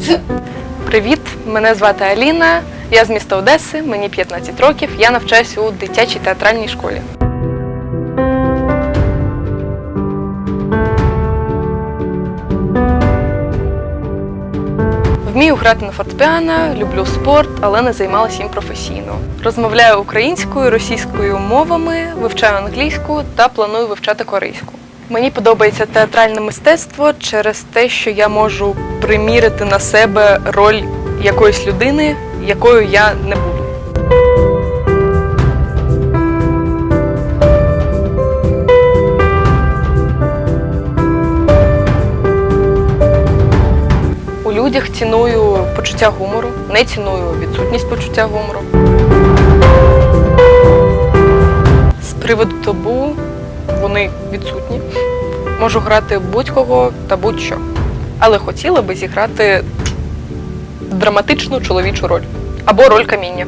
розмовляти. Привіт, мене звати Аліна. Я з міста Одеси, мені 15 років. Я навчаюсь у дитячій театральній школі. Вмію грати на фортепіано, люблю спорт, але не займалася їм професійно. Розмовляю українською, російською мовами, вивчаю англійську та планую вивчати корейську. Мені подобається театральне мистецтво через те, що я можу примірити на себе роль якоїсь людини, якою я не буду. У людях ціную почуття гумору, не ціную відсутність почуття гумору. З приводу табу вони відсутні. Можу грати будь-кого та будь-що. Але хотіла би зіграти драматичну чоловічу роль або роль каміння.